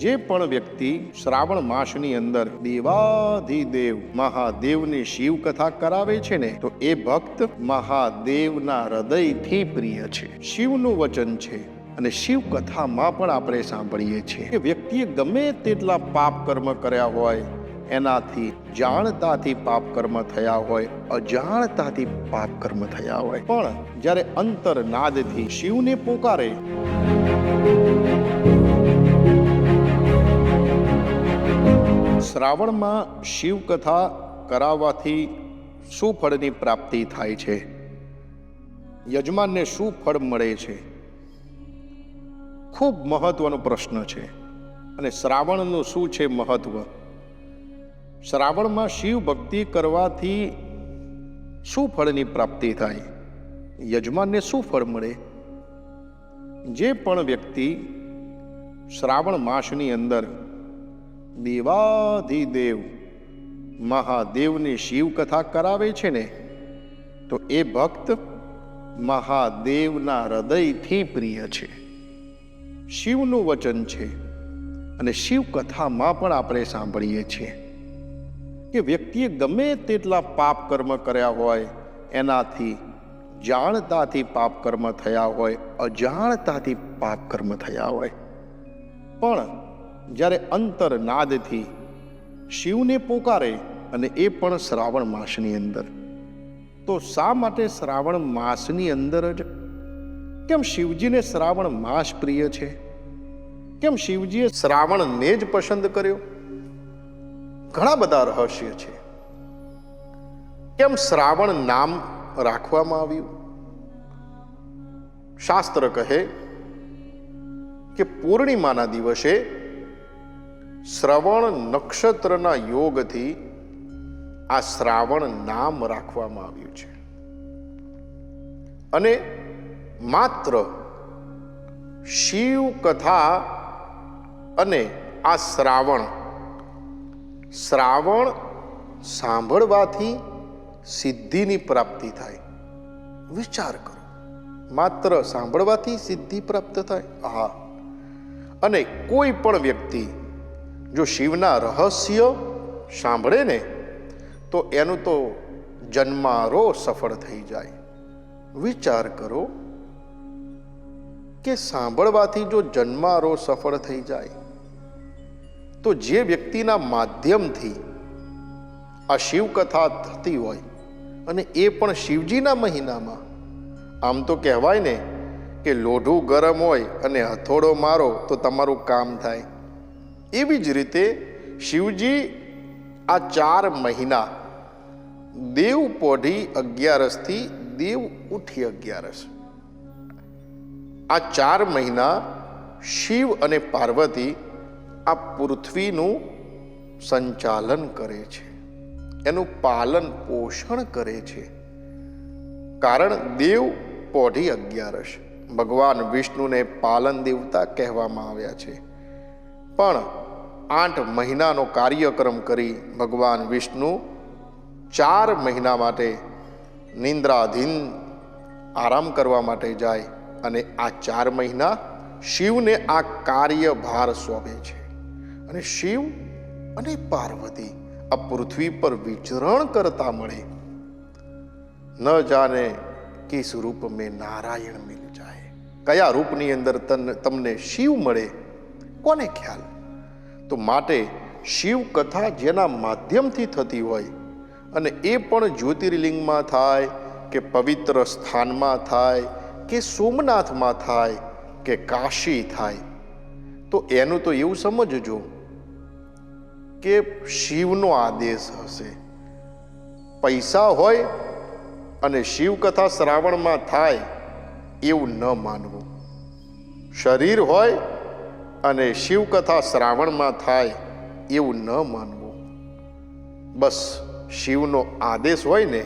જે પણ વ્યક્તિ શ્રાવણ માસની અંદર દેવાધિદેવ મહાદેવની શિવ કથા કરાવે છે ને, તો એ ભક્ત મહાદેવના હૃદયથી પ્રિય છે. શિવનું વચન છે અને શિવ કથામાં પણ આપણે સાંભળીએ છીએ કે વ્યક્તિએ ગમે તેટલા પાપ કર્મ કર્યા હોય, એનાથી જાણતાથી પાપ કર્મ થયા હોય, અજાણતાથી પાપ કર્મ થયા હોય. પણ જ્યારે અંતરનાદથી શિવને પોકારે શ્રાવણમાં શિવકથા કરાવવાથી શું ફળની પ્રાપ્તિ થાય છે? યજમાનને શું ફળ મળે છે? ખૂબ મહત્વનો પ્રશ્ન છે. અને શ્રાવણનું શું છે મહત્વ? શ્રાવણમાં શિવ ભક્તિ કરવાથી શું ફળની પ્રાપ્તિ થાય? યજમાનને શું ફળ મળે? જે પણ વ્યક્તિ શ્રાવણ માસની અંદર દેવાધિદેવ મહાદેવની શિવ કથા કરાવે છે ને, તો એ ભક્ત મહાદેવના હૃદયથી પ્રિય છે. શિવનું વચન છે અને શિવ કથામાં પણ આપણે સાંભળીએ છીએ કે વ્યક્તિએ ગમે તેટલા પાપ કર્મ કર્યા હોય, એનાથી જાણતાથી પાપ કર્મ થયા હોય, અજાણતાથી પાપ કર્મ થયા હોય. પણ જ્યારે અંતરનાદથી શિવને પોકારે અને એ પણ શ્રાવણ માસની અંદર. તો શા માટે શ્રાવણ માસની અંદર જ? કેમ શિવજીને શ્રાવણ માસ પ્રિય છે? કેમ શિવજીએ શ્રાવણને જ પસંદ કર્યો? ઘણા બધા રહસ્ય છે. કેમ શ્રાવણ નામ રાખવામાં આવ્યું? શાસ્ત્ર કહે કે પૂર્ણિમાના દિવસે શ્રવણ નક્ષત્રના યોગથી આ શ્રાવણ નામ રાખવામાં આવ્યું છે. અને માત્ર શિવ કથા અને આ શ્રાવણ શ્રાવણ સાંભળવાથી સિદ્ધિની પ્રાપ્તિ થાય. વિચાર કરો, માત્ર સાંભળવાથી સિદ્ધિ પ્રાપ્ત થાય? હા અને કોઈ પણ વ્યક્તિ જો શિવના રહસ્ય સાંભળે ને, તો એનું તો જન્મારો સફળ થઈ જાય. વિચાર કરો કે સાંભળવાથી જો જન્મારો સફળ થઈ જાય, તો જે વ્યક્તિના માધ્યમથી આ શિવકથા થતી હોય અને એ પણ શિવજીના મહિનામાં, આમ તો કહેવાય ને કે લોઢું ગરમ હોય અને હથોડો મારો તો તમારું કામ થાય. એવી જ રીતે શિવજી આ ચાર મહિના દેવ પોઢી અગિયારસથી દેવ ઉઠી અગિયારસ. આ ચાર મહિના શિવ અને પાર્વતી આ પૃથ્વીનું સંચાલન કરે છે. એનું પાલન પોષણ કરે છે. કારણ દેવ પોઢી અગિયારસ. ભગવાન વિષ્ણુને પાલન દેવતા કહેવામાં આવ્યા છે. પણ આઠ મહિનાનો કાર્યક્રમ કરી ભગવાન વિષ્ણુ ચાર મહિના માટે નિંદ્રાધીન આરામ કરવા માટે જાય અને આ ચાર મહિના શિવને આ કાર્યભાર સોંપે છે. અને શિવ અને પાર્વતી આ પૃથ્વી પર વિચરણ કરતા મળે. ન જાને કિસ રૂપ મેં નારાયણ મિલ જાય. કયા રૂપની અંદર તમને શિવ મળે? કોને ખ્યાલ? તો માટે શિવ કથા જેના માધ્યમથી થતી હોય અને એ પણ જ્યોતિર્લિંગમાં થાય કે પવિત્ર સ્થાનમાં થાય કે સોમનાથમાં થાય કે કાશી થાય. તો એનું તો એવું સમજજો કે શિવનો આદેશ હશે. પૈસા હોય અને શિવકથા શ્રાવણમાં થાય એવું ન માનવું. શરીર હોય અને શિવકથા શ્રાવણમાં થાય એવું ન માનવું. બસ શિવનો આદેશ હોય ને,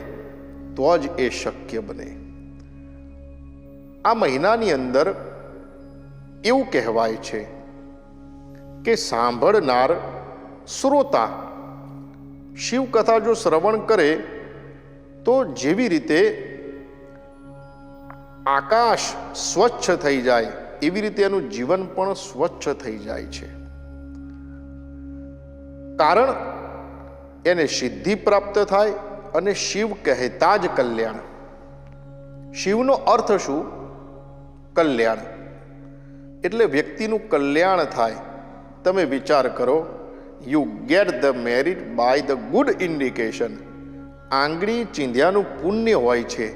તો જ એ શક્ય બને. આ મહિનાની અંદર એવું કહેવાય છે કે સાંભળનાર શ્રોતા શિવકથા જો શ્રવણ કરે, તો જેવી રીતે આકાશ સ્વચ્છ થઈ જાય એવી રીતે એનું જીવન પણ સ્વચ્છ થઈ જાય છે. કારણ એને સિદ્ધિ પ્રાપ્ત થાય અને શિવ કહેતા જ કલ્યાણ. શિવનો અર્થ શું? કલ્યાણ. એટલે વ્યક્તિનું કલ્યાણ થાય. તમે વિચાર કરો you get the merit by the good indication આંગળી ચીંધ્યાનું પુણ્ય હોય છે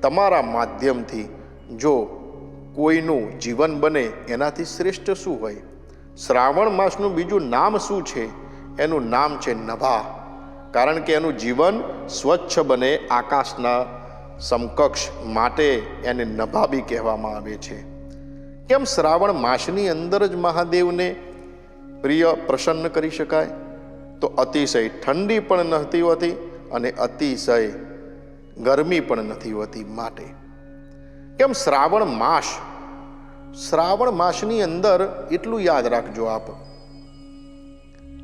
તમારા માધ્યમથી. જો કોઈનું જીવન બને એનાથી શ્રેષ્ઠ શું હોય? શ્રાવણ માસનું બીજું નામ શું છે? એનું નામ છે નભા. કારણ કે એનું જીવન સ્વચ્છ બને આકાશના સમકક્ષ માટે એને નભા બી કહેવામાં આવે છે. કેમ શ્રાવણ માસની અંદર જ મહાદેવને પ્રિય પ્રસન્ન કરી શકાય? તો અતિશય ઠંડી પણ નથી હોતી અને અતિશય ગરમી પણ નથી હોતી માટે. કેમ શ્રાવણ માસ શ્રાવણ માસની અંદર એટલું યાદ રાખજો આપ.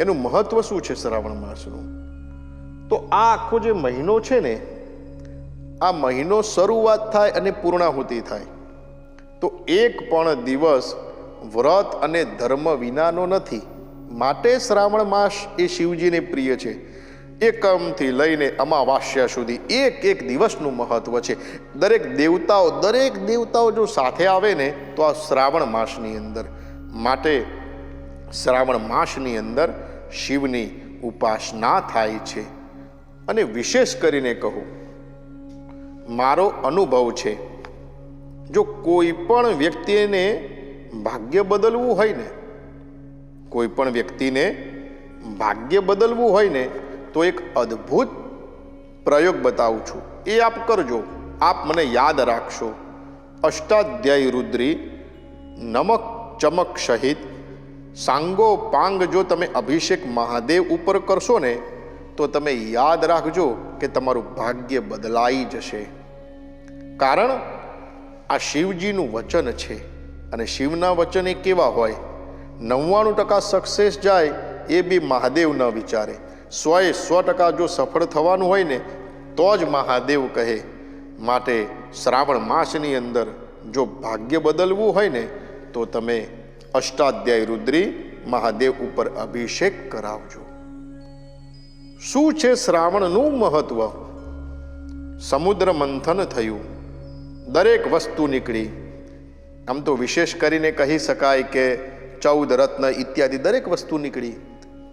એનું મહત્વ શું છે શ્રાવણ માસનું? તો આ આખો જે મહિનો છે ને, આ મહિનો શરૂઆત થાય અને પૂર્ણાહુતિ થાય. તો એક પણ દિવસ વ્રત અને ધર્મ વિનાનો નથી. માટે શ્રાવણ માસ એ શિવજીને પ્રિય છે. એકમથી લઈને અમાવાસ્યા સુધી એક એક દિવસનું મહત્વ છે. દરેક દેવતાઓ દરેક દેવતાઓ જો સાથે આવે ને, તો આ શ્રાવણ માસની અંદર. માટે શ્રાવણ માસની અંદર શિવની ઉપાસના થાય છે. અને વિશેષ કરીને કહું, મારો અનુભવ છે, જો કોઈ પણ વ્યક્તિને ભાગ્ય બદલવું હોય ને, કોઈ પણ વ્યક્તિને ભાગ્ય બદલવું હોય ને તો એક અદ્ભુત પ્રયોગ બતાવું છું. એ આપ કરજો. આપ મને યાદ રાખશો. અષ્ટાધ્યાયી રુદ્રી, નમક ચમક સહિત સાંગો પાંગ જો તમે અભિષેક મહાદેવ ઉપર કરશો ને, તો તમે યાદ રાખજો કે તમારું ભાગ્ય બદલાઈ જશે. કારણ આ શિવજીનું વચન છે અને શિવના વચન એ કેવા હોય? નવ્વાણું ટકા સક્સેસ જાય એ બી મહાદેવ ન વિચારે. સોએ સો ટકા જો સફળ થવાનું હોય ને, તો જ મહાદેવ કહે. માટે શ્રાવણ માસની અંદર જો ભાગ્ય બદલવું હોય ને, તો તમે અષ્ટાધ્યાય રુદ્રી મહાદેવ ઉપર અભિષેક કરાવજો. શું છે શ્રાવણનું મહત્વ? સમુદ્ર મંથન થયું. દરેક વસ્તુ નીકળી. આમ તો વિશેષ કરીને કહી શકાય કે ચૌદ રત્ન ઇત્યાદિ દરેક વસ્તુ નીકળી.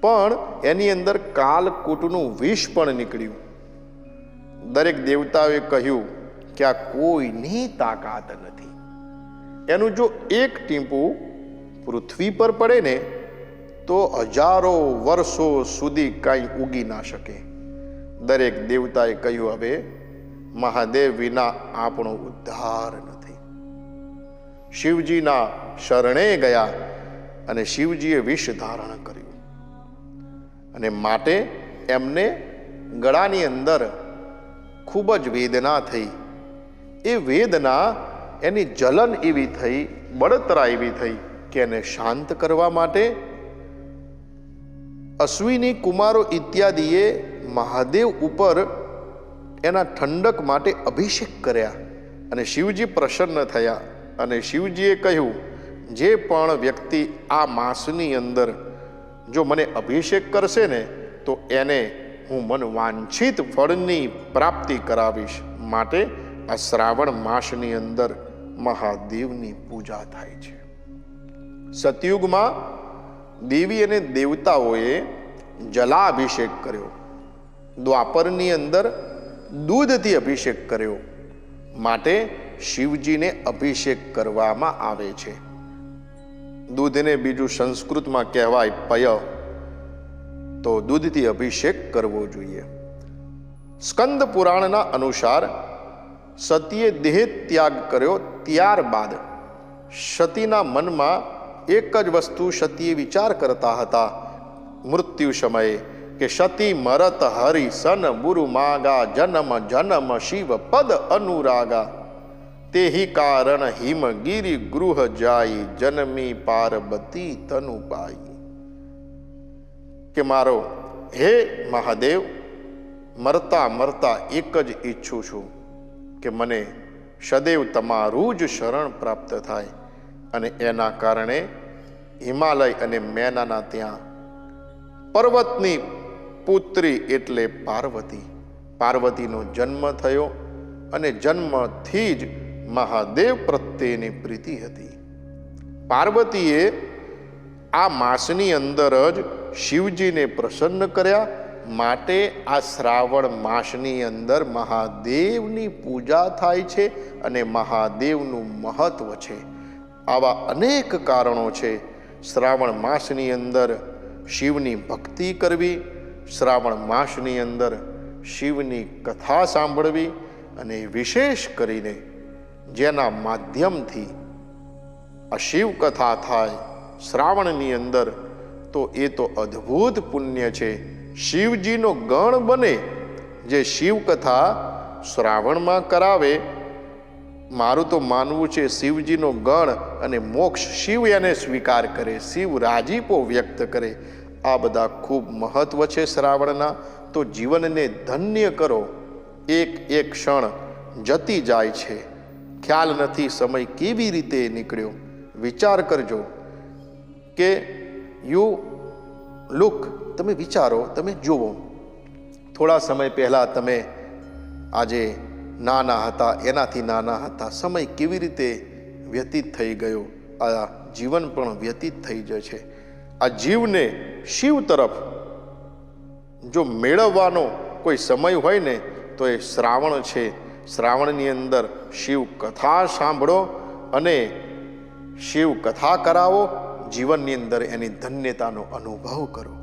પણ એની અંદર કાલકૂટનું વિષ પણ નીકળ્યું. દરેક દેવતાઓએ કહ્યું કે આ કોઈની તાકાત નથી. એનું જો એક ટીમ્પું પૃથ્વી પર પડે ને, તો હજારો વર્ષો સુધી કાંઈ ઉગી ના શકે. દરેક દેવતાએ કહ્યું, હવે મહાદેવ વિના આપણો ઉદ્ધાર નથી. શિવજીના શરણે ગયા અને શિવજીએ વિષ ધારણ કર્યું. અને માટે એમને ગળાની અંદર ખૂબ જ વેદના થઈ. એ વેદના એની જલન એવી થઈ, બળતરા એવી થઈ કે એને શાંત કરવા માટે અશ્વિની કુમારો ઇત્યાદિએ મહાદેવ ઉપર એના ઠંડક માટે અભિષેક કર્યા અને શિવજી પ્રસન્ન થયા અને શિવજીએ કહ્યું, જે પણ વ્યક્તિ આ માસની અંદર જો મને અભિષેક કરશે ને, તો એને હું મન વાંછિત ફળની પ્રાપ્તિ કરાવીશ. માટે આ શ્રાવણ માસની અંદર મહાદેવની પૂજા થાય છે. સતયુગમાં દેવી અને દેવતાઓએ જલાભિષેક કર્યો. દ્વાપરની અંદર દૂધથી અભિષેક કર્યો. માટે શિવજીને અભિષેક કરવામાં આવે છે. દૂધને બીજું સંસ્કૃતમાં કહેવાય પય. તો દૂધથી અભિષેક કરવો જોઈએ. સ્કંદ પુરાણના અનુસાર સતીએ દેહ ત્યાગ કર્યો ત્યારબાદ સતીના મનમાં એક જ વસ્તુ સતીએ વિચાર કરતા હતા. મૃત્યુ સમયે કે સતી મરત હરિ સન ગુરુ માગા જનમ જનમ શિવ પદ અનુરાગા. તેહી કારણ હિમગીરી ગૃહ જાય, જનમી પાર્વતી તનુ પાઈ કે મારો, હે મહાદેવ, મરતા મરતા એક જ ઈચ્છું છું કે મને સદૈવ તમારું જ શરણ પ્રાપ્ત થાય અને એના કારણે હિમાલય અને મેનાના ત્યાં પર્વતની પુત્રી એટલે પાર્વતી. પાર્વતીનો જન્મ થયો અને જન્મથી જ મહાદેવ પ્રત્યેની પ્રીતિ હતી. પાર્વતીએ આ માસની અંદર જ શિવજીને પ્રસન્ન કર્યા માટે આ શ્રાવણ માસની અંદર મહાદેવની પૂજા થાય છે અને મહાદેવનું મહત્વ છે. આવા અનેક કારણો છે. શ્રાવણ માસની અંદર શિવની ભક્તિ કરવી, શ્રાવણ માસની અંદર શિવની કથા સાંભળવી અને વિશેષ કરીને જેના માધ્યમથી આ શિવકથા થાય, શ્રાવણની અંદર, તો એ તો અદ્ભુત પુણ્ય છે. શિવજીનો ગણ બને, જે શિવકથા શ્રાવણમાં કરાવે. મારું તો માનવું છે શિવજીનો ગણ અને મોક્ષ શિવ એને સ્વીકાર કરે, શિવ રાજીપો વ્યક્ત કરે. આ બધા ખૂબ મહત્વ છે શ્રાવણના. તો જીવનને ધન્ય કરો. એક એક ક્ષણ જતી જાય છે. ખ્યાલ નથી, સમય કેવી રીતે નીકળ્યો? વિચાર કરજો કે યુ લુક, તમે વિચારો, તમે જુઓ. થોડા સમય પહેલાં તમે આજે નાના હતા, એનાથી નાના હતા. સમય કેવી રીતે વ્યતીત થઈ ગયો? આ જીવન પણ વ્યતીત થઈ જાય છે આ જીવને શિવ તરફ જો મેળવવાનો કોઈ સમય હોય ને, તો એ શ્રાવણ છે. શ્રાવણની અંદર શિવ કથા સાંભળો અને શિવ કથા કરાવો, જીવનની અંદર એની ધન્યતાનો અનુભવ કરો.